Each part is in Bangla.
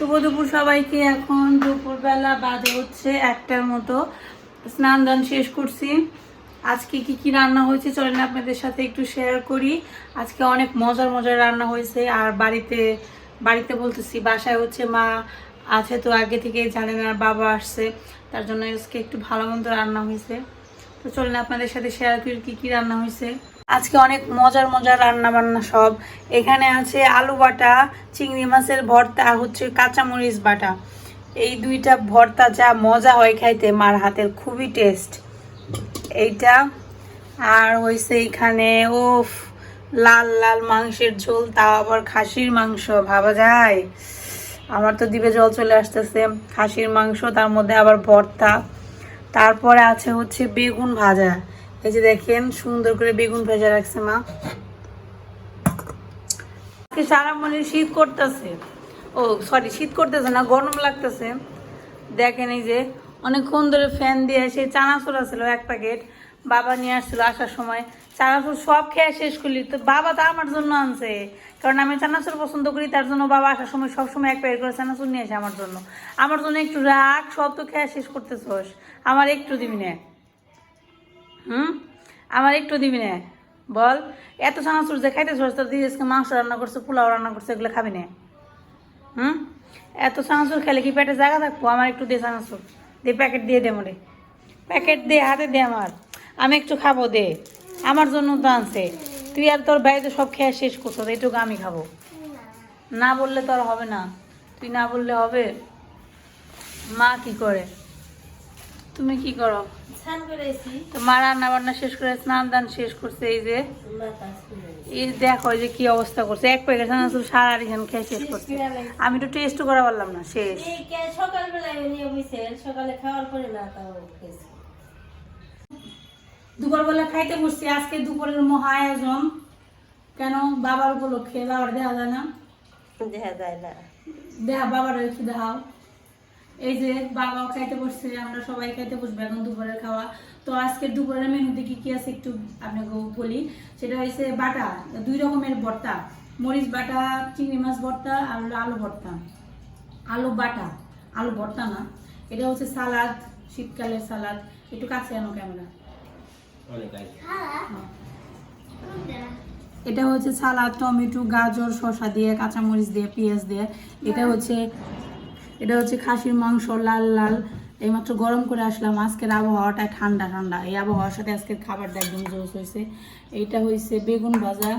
শুভ দুপুর সবাইকে। এখন দুপুরবেলা বাজে হচ্ছে একটার মতো। স্নান দান শেষ করছি। আজকে কি কি রান্না হয়েছে চলেন আপনাদের সাথে একটু শেয়ার করি। আজকে অনেক মজার মজার রান্না হয়েছে। আর বাড়িতে বাড়িতে বলতেছি, বাসায় হচ্ছে মা আছে তো আগে থেকে জানেন আর বাবা আসছে। তার জন্য আজকে একটু ভালো মন্দ রান্না হয়েছে। তো চলেন আপনাদের সাথে শেয়ার করি কি কি রান্না হয়েছে। আজকে অনেক মজার মজার রান্না বান্না সব। এখানে আছে আলু বাটা, চিংড়ি মাছের ভর্তা, হচ্ছে কাঁচামরিচ বাটা। এই দুইটা ভর্তা যা মজা হয় খাইতে, মার হাতের খুবই টেস্ট এইটা, আর হয়েছে এখানে ও লাল লাল মাংসের ঝোল, তাও আবার খাসির মাংস, ভাবা যায়? আমার তো দিবে জল চলে আসতেছে, খাসির মাংস, তার মধ্যে আবার ভর্তা। তারপরে আছে হচ্ছে বেগুন ভাজা। এই যে দেখেন, সুন্দর করে বেগুন ভেজা রাখছে মা। সারা মনে শীত করতেছে। ও সরি শীত করতেছে না, গরম লাগতেছে। দেখেন এই যে, অনেকক্ষণ ধরে ফ্যান দিয়ে সেই চানাচুর আসছিল এক প্যাকেট বাবা নিয়ে আসছিল আসার সময়। চানাচুর সব খেয়ে শেষ করলি। তো বাবা তো আমার জন্য আনছে। কারণ আমি চানাচুর পছন্দ করি, তার জন্য বাবা আসার সময় সব সময় এক প্যাকেট করে চানাচুর নিয়ে আসে আমার জন্য। আমার জন্য একটু রাগ, সব তো খেয়ে শেষ করতেছস। আমার একটু দিবি না। হুম? আমার একটু দিবি না। বল, এত চানাচুর যে খাইতে সরস তোর দিদি আজকে মাংস রান্না করছে, পোলাও রান্না করছে, এগুলো খাবি না। হুম? এত চানাচুর খেলে কি পেটে জায়গা থাকব? আমার একটু দে চানাচুর দে প্যাকেট দিয়ে দে মরে। প্যাকেট দে, হাতে দে আমার। আমি একটু খাব, দে। আমার জন্য তো আনছে। তুই আর তোর বাড়িতে সব খেয়ে শেষ করছ এইটুকু আমি খাব। না বললে তো আর হবে না। তুই না বললে হবে? মা কি করে? তুমি কি করো? স্নান করেছি তো মা রান্না বান্না শেষ করে স্নান দান শেষ করছে এই যে। এই দেখো যে কি অবস্থা করছে। এক প্যাকেট চানাচুর সারা রিখান খেয়ে শেষ করছে। আমি তো টেস্ট করা পারলাম না শেষ। এই কে- সকালবেলায় সকালে খাওয়ার পরে না তাও দুপুরবেলা খাইতে বসছি আজকে দুপুরের মহা আয়োজন। কেন? বাবার উপলক্ষে বাবার দেওয়া যায় না। দেখা যায় না। দেহা বাবার দেখাও। এই যে বাবাও খাইতে বসছে আমরা সবাই খাইতে বসবো এখন দুপুরের খাওয়া। তো আজকে দুপুরের মেনুতে কি কি আছে একটু আপনাকে বলি। সেটা হয়েছে বাটা দুই রকমের ভর্তা। মরিচ বাটা চিংড়ি মাছ ভর্তা আর হলো আলু ভর্তা। আলু বাটা আলু ভর্তা না। এটা হচ্ছে সালাদ শীতকালের সালাদ। একটু কাছে আনো ক্যামেরা। এটা হচ্ছে সালাদ টমেটো গাজর শসা দিয়ে কাঁচামরিচ দিয়ে পেঁয়াজ দিয়ে। এটা হচ্ছে এটা হচ্ছে খাসির মাংস, লাল লাল। এইমাত্র গরম করে আসলাম। আজকের আবহাওয়াটা ঠান্ডা ঠান্ডা। এই আবহাওয়ার সাথে আজকের খাবারটা একদম জোস হয়েছে। এইটা হয়েছে বেগুন ভাজা।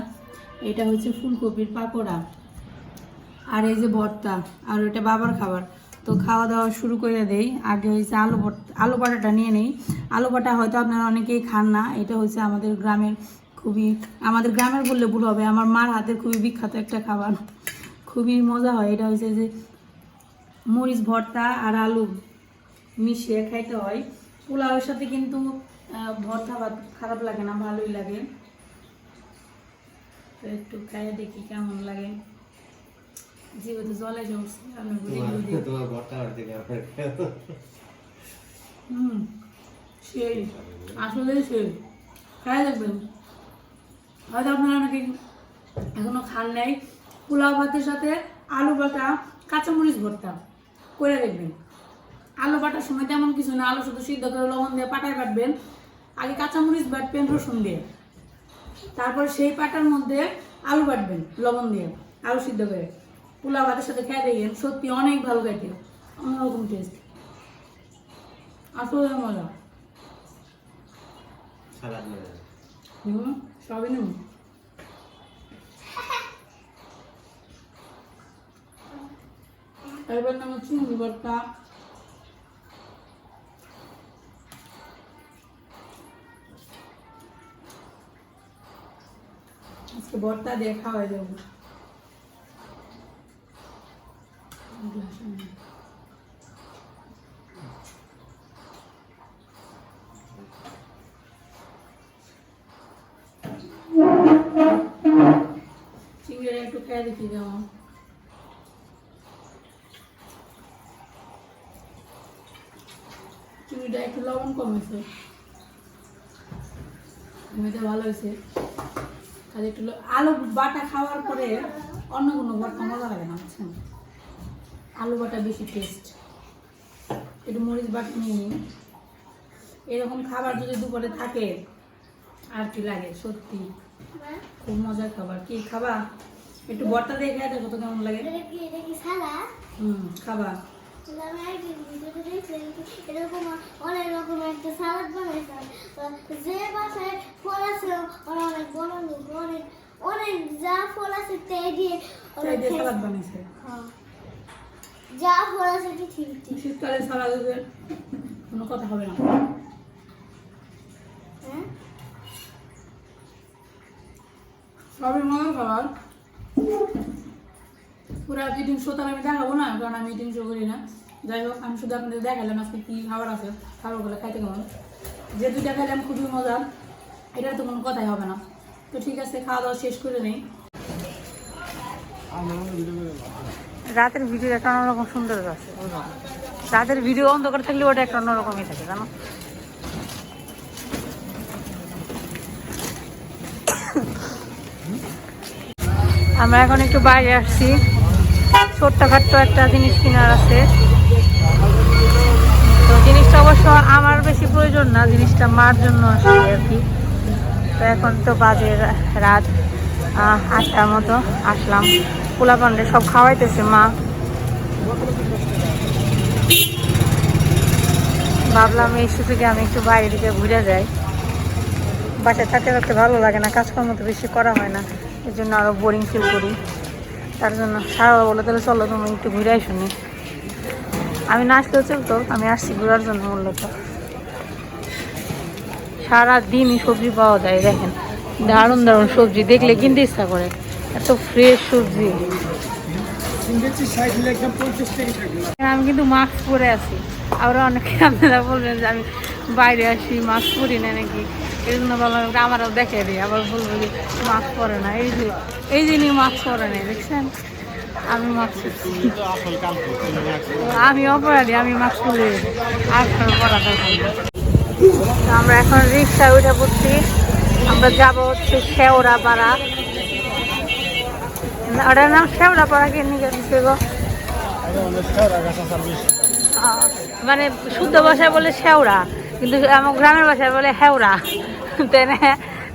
এটা হচ্ছে ফুলকপির পাকোড়া। আর এই যে ভর্তা, আর এটা বাবার খাবার। তো খাওয়া দাওয়া শুরু করে দেই। আগে হয়েছে আলু আলু পাটাটা নিয়ে নেই। আলু পাটা হয়তো আপনারা অনেকেই খান না। এটা হচ্ছে আমাদের গ্রামের খুবই, আমাদের গ্রামের বললে ভুল হবে। আমার মার হাতের খুবই বিখ্যাত একটা খাবার। খুবই মজা হয়। এটা হচ্ছে যে মরিচ ভর্তা আর আলু মিশিয়ে খাইতে হয়। পোলাওয়ের সাথে কিন্তু ভর্তা ভাত খারাপ লাগে না ভালোই লাগে। তো একটু খাইয়ে দেখি কেমন লাগে। যেহেতু জলে জমছে। তোমার হুম সেই আসলে সেই। খাই দেখবেন। হয়তো আপনারা অনেকে এখনও খান নাই। পোলাও ভাতের সাথে আলু বাটা কাঁচামরিচ ভর্তা। করে রাখবেন। আলু বাটার সময় তেমন কিছু না আলু শুধু সিদ্ধ করে লবণ দিয়ে পাটায় বাটবেন আগে কাঁচামরিচ বাটবেন রসুন দিয়ে। তারপর সেই পাটার মধ্যে আলু বাটবেন লবণ দিয়ে আলু সিদ্ধ করে। পোলাও ভাতের সাথে খেয়ে দেখবেন সত্যি অনেক ভালো খাইতে অন্যরকম টেস্ট আসলে মজা। হুম সবই নেব। এবার নাম হচ্ছে ভর্তা আজকে ভর্তা দিয়ে খাওয়াই দেবো চিংড়িটা একটু লবণ কম হয়েছে। এমনিতে ভালো হয়েছে। আর একটু আলু বাটা খাওয়ার পরে অন্য কোনো ভর্তা মজা লাগে না বুঝছেন? আলু বাটা বেশি টেস্ট একটু মরিচ বাটা নিয়ে নিই এরকম খাবার যদি দুপুরে থাকে আর কি লাগে সত্যি। খুব মজার খাবার। কি খাবা? একটু বটটা দিয়ে খেয়ে দেখো তো কেমন লাগে। হুম খাবা। এরকম অনেক রকম একটা সালাদ বানাইছে যে বাসায় ফল আছে ওরা অনেক বড় অনেক অনেক যা ফল আছে তাই দিয়ে তাই দিয়ে সালাদ বানিয়েছে। যা ফল আছে কি ঠিক ঠিক শীতকালে সালাদের কোনো কথা হবে না সবই মজার খাবার পুরো ইটিং শো তাহলে আমি দেখাবো না, কারণ আমি ইটিং শো করি না। যাই হোক, আমি শুধু আপনাদের দেখালাম আজকে কী খাবার আছে, খাবারগুলো খাইতে কেমন। যে দুইটা খাইলাম খুবই মজা এটা তো কোনো কথাই হবে না। তো ঠিক আছে, খাওয়া দাওয়া শেষ করে নেই। রাতের ভিডিও একটা অন্যরকম সুন্দর আছে রাতের ভিডিও অন্ধকার থাকলে ওটা একটা অন্যরকমই থাকে, জানো? আমরা এখন একটু বাইরে আসছি। ছোট্টখাট্ট একটা জিনিস কেনার আছে। তো জিনিসটা অবশ্য আমার বেশি প্রয়োজন না, জিনিসটা মার জন্য আসছি আর কি। তো এখন তো বাজে রাত আটটার মতো, আসলাম। পোলা পান্ডে সব খাওয়াইতেছে মা। ভাবলাম এই সুযোগে আমি একটু বাইরে দিকে ঘুরে যাই। বাসায় থাকতে থাকতে ভালো লাগে না, কাজকর্ম তো বেশি করা হয় না। এর জন্য আরও বোরিং ফিল করি। তার জন্য। সারা বলে, তাহলে চলো তুমি একটু ঘুরে শুনি আমি না আসলেও চলতো আমি আসছি ঘোরার জন্য মূলত সারা দিনই সবজি পাওয়া যায়, দেখেন। দারুণ দারুণ সবজি, দেখলে কিনতে ইচ্ছা করে। এত ফ্রেশ সবজি। আমি কিন্তু মাস্ক পরে আছি। আবার অনেকে আপনারা বলবেন যে আমি বাইরে আসি মাস্ক পরি না নাকি? এই জন্য বললাম আমারও দেখে দিই, আবার বলব যে মাস্ক পরে না। এই যে এই নিয়ে মাস্ক পরে নেই, দেখছেন? আমি পরছি। আমি অপরাধী, আমি মাস্ক পরে আর আমরা এখন রিক্সায় উঠে পড়ছি। আমরা যাব হচ্ছে শেওড়া পাড়া ওটার নাম শেওড়া পাড়া কে নিয়ে গেছে গো? মানে শুদ্ধ ভাষায় বলে শেওড়া। কিন্তু আমার গ্রামের ভাষায় বলে হেওড়া। তাই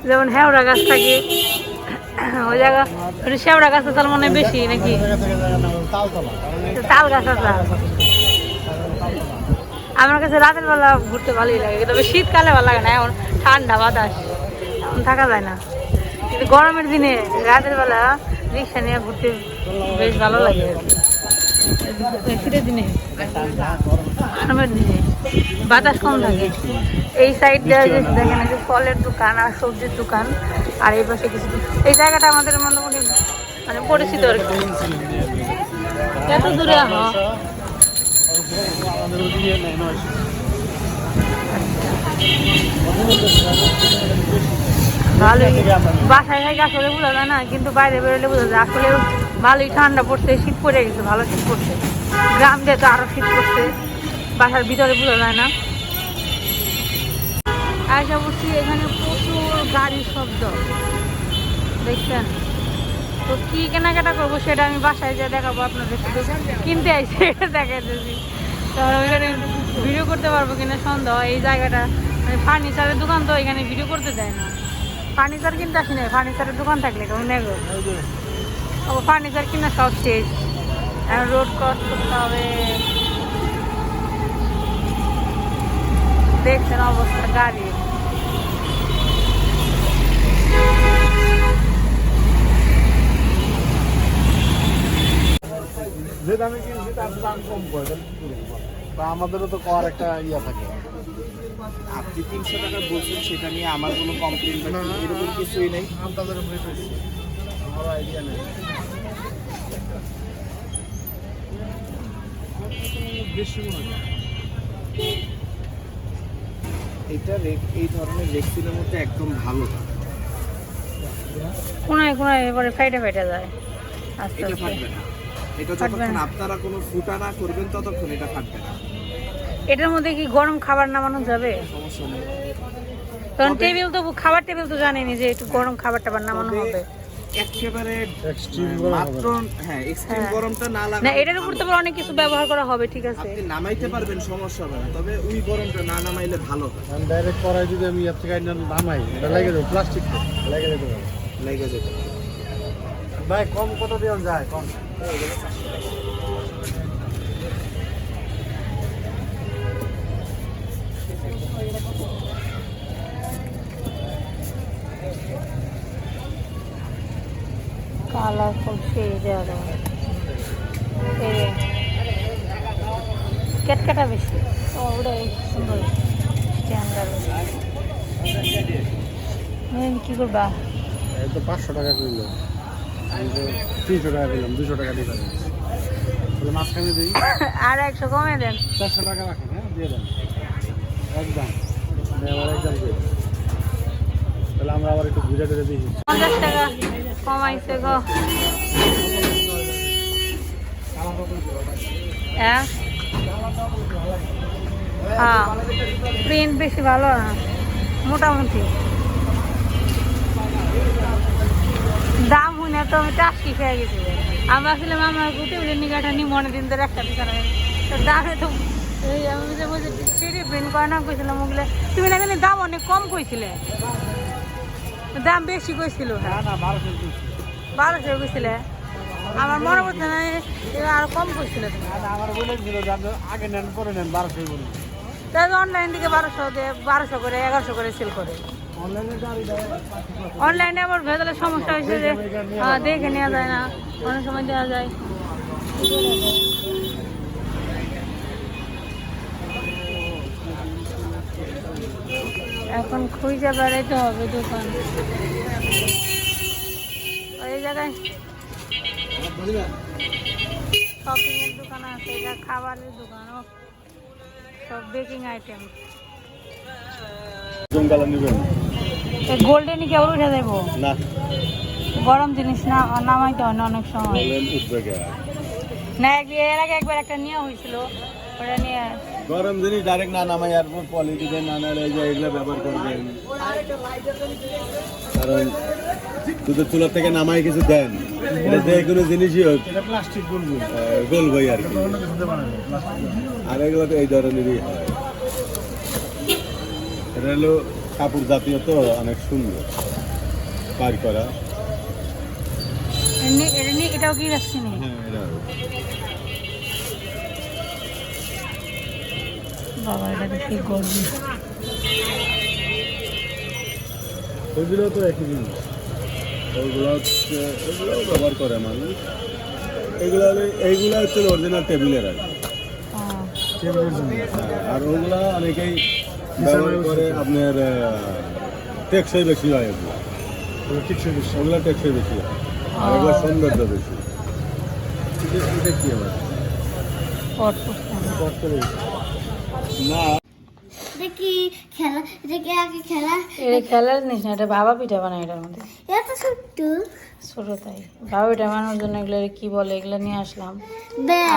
যেমন হেওড়া গাছ থাকে, ওই জায়গা শেওড়া গাছ তার মনে বেশি নাকি? তাল গাছ আছে। আমার কাছে রাতের বেলা ঘুরতে ভালোই লাগে তবে শীতকালে ভালো লাগে না, এখন ঠান্ডা বাতাস, এখন থাকা যায় না। কিন্তু গরমের দিনে রাতের বেলা রিক্সা নিয়ে ঘুরতে বেশ ভালো লাগে। শীতের দিনে, গরমের দিনে। বাতাস কম থাকে এই সাইডটা যে দেখেন যে ফলের দোকান আর সবজির দোকান আর এই পাশে কিছু এই জায়গাটা আমাদের মোটামুটি মানে পরিচিত আর কি। এত দূরে ভালোই। বাসায় থেকে আসলে বোঝা যায় না কিন্তু বাইরে বেরোলে বোঝা যায় আসলে ভালোই ঠান্ডা পড়ছে শীত পড়ে গেছে ভালো শীত পড়ছে। গ্রাম দিয়ে তো আরও শীত পড়ছে। বাসার ভিতরে বোঝা যায় না। আশা করছি এখানে প্রচুর গাড়ির শব্দ। দেখছেন? তো কি কেনাকাটা করব সেটা আমি বাসায় যা দেখাবো আপনাদের কিনতে আইসি দেখাইতেছি। তো ওইখানে ভিডিও করতে পারব কিনা সন্দেহ। এই জায়গাটা মানে ফার্নিচারের দোকান তো এখানে ভিডিও করতে দেয় না। ফার্নিচার কিনতে আসি না ফার্নিচারের দোকান থাকলে কেমন নেব ও ফার্নিচার কিনা সব শেষ। রোড ক্রস করতে হবে। দেখছেন অবস্থা গাড়ি। যে দামে কিনছি তার দাম কম করে? তা আমাদেরও তো কর একটা ইয়া থাকে। আপনি তিনশো টাকা বলছেন সেটা নিয়ে আমার কোনো কমপ্লেন বা এরকম কিছুই নেই। আমদাদের উপরে পেয়েছি আমার আইডিয়া নেই। বেশি মনে হয়। এটা এই ধরনের রেক্সিলের মধ্যে একদম ভালো কোনায় কোনায় এবারে ফাইটে ফাইটে যায়। আস্তে আস্তে। এটা যতক্ষণ। আপনারা কোনো ফুটা না করবেন ততক্ষণ এটা ফাটবে না। এটার মধ্যে কি গরম খাবার নামানো যাবে? কারণ টেবিল তো খাবার টেবিল তো জানেনি যে একটু গরম খাবার টাবার নামানো হবে। একেবারে মাত্র হ্যাঁ এক্সট্রিম হ্যাঁ। গরমটা না না এটার উপর তো অনেক কিছু ব্যবহার করা হবে ঠিক আছে। আপনি নামাইতে পারবেন সমস্যা হবে না। তবে ওই গরমটা না নামাইলে ভালো হয় আমি ডাইরেক্ট করাই যদি আমি এর থেকে নামাই এটা লেগে যাবে প্লাস্টিক লেগে যেতে পারে লেগে যেতে ভাই কম কত দেওয়া যায়? কম। কালারফুল সেই দেওয়া যাবে কেটকাটা বেশি। ওটাই সুন্দর। স্ট্যান্ডার্ড। কি করবা? তো পাঁচশো টাকা তো তিনশো টাকা দিলাম দুশো টাকা দিয়ে তাহলে মাঝখানে দিই। আর একশো কমে দেন। চারশো টাকা রাখেন হ্যাঁ? দিয়ে দেন। একদম। একদম দিয়ে তাহলে আমরা আবার একটু ঘুরে ঘুরে দিই পঞ্চাশ টাকা। কমাইছে গো। হ্যাঁ প্রিন্ট বেশি ভালো না, মোটামুটি। দাম শুনে তো আমি টাস্কি খেয়ে গেছি। আমি আসলাম আমার গুটি বলে নিগাটা নি মনে দিন ধরে একটা দোকানে। তো দামে তো এই আমি যে বলছি প্রিন্ট করে না কইছিলাম ওগুলো। তুমি না দাম অনেক কম কইছিলে। দাম বেশি কইছিল। হ্যাঁ বারোশো বারোশো কইছিলে। আমার মনে পড়ছে না আর কম কইছিল। আগে নেন পরে নেন বারোশোই বলুন। তাই অনলাইন থেকে বারোশো বারোশো করে এগারোশো করে সেল করে। অনলাইনে গাড়ি দেয় অনলাইনে আবার ভেতরে সমস্যা হয়েছে যে আহ, দেখে নেওয়া যায় না অনেক সময় দেওয়া যায়। এখন খুঁজে বেড়াইতে হবে দোকান। ওই জায়গায় শপিং এর দোকান আছে এটা খাবারের দোকান ও সব বেকিং আইটেম গোল্ডেন কি আবার উঠে দেবো না। গরম জিনিস না নামাইতে হয় না অনেক সময়। না এর আগে একবার একটা নিয়ে হয়েছিল ওটা নিয়ে গরম জিনিস ডাইরেক্ট না নামাই আর পলিটিতে না নালে এই যে এগুলো ব্যবহার করবেন কারণ শুধু চুলার থেকে নামাই কিছু দেন। এটা যে কোনো জিনিসই হোক প্লাস্টিক গোল ভাই আর কি। আর এগুলো তো এই ধরনেরই হয়। এটা হলো কাপড় জাতীয় তো অনেক সুন্দর। পার করা। এটাও কি রাখছি হ্যাঁ এটা বাবা এটা দেখি গরম ওইগুলো তো একই জিনিস। ওইগুলো হচ্ছে ওইগুলোও ব্যবহার করে মানুষ। এগুলো হলে- এইগুলো হচ্ছে অরিজিনাল টেবিলের আর আর ওগুলা অনেকেই ব্যবহার করে আপনার টেকসই বেশি হয় এগুলো। টেকসই বেশি। ওগুলো টেকসই বেশি হয়। আর এগুলো সৌন্দর্য বেশি। এটা- এটা কি আবার? না। দেখি খেলা? দেখি আগে খেলা? এটা খেলার জিনিস না এটা বাবা পিঠা বানায় এটার মধ্যে। এত ছোট্ট। ছোট তাই। বাবা পিঠা বানানোর জন্য এগুলো কি বলে এগুলো নিয়ে আসলাম।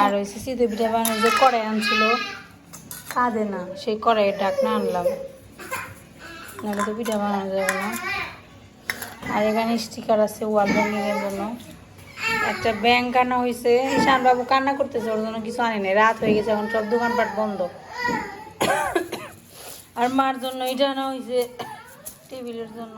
আর ওই সিসিতে পিঠা বানানোর যে কড়াই আনছিল কাঁদে না সেই কড়াইয়ের ডাকনা আনলাম। নাহলে তো পিঠা বানানো যাবে না। আর এখানে স্টিকার আছে ওয়াল ব্যাঙ্গিংয়ের জন্য। একটা ব্যাংক আনা হয়েছে ঈশান বাবু কান্না করতেছে ওর জন্য কিছু আনে নাই। রাত হয়ে গেছে এখন সব দোকানপাট বন্ধ। আর মার জন্য এটা আনা হয়েছে টেবিলের জন্য।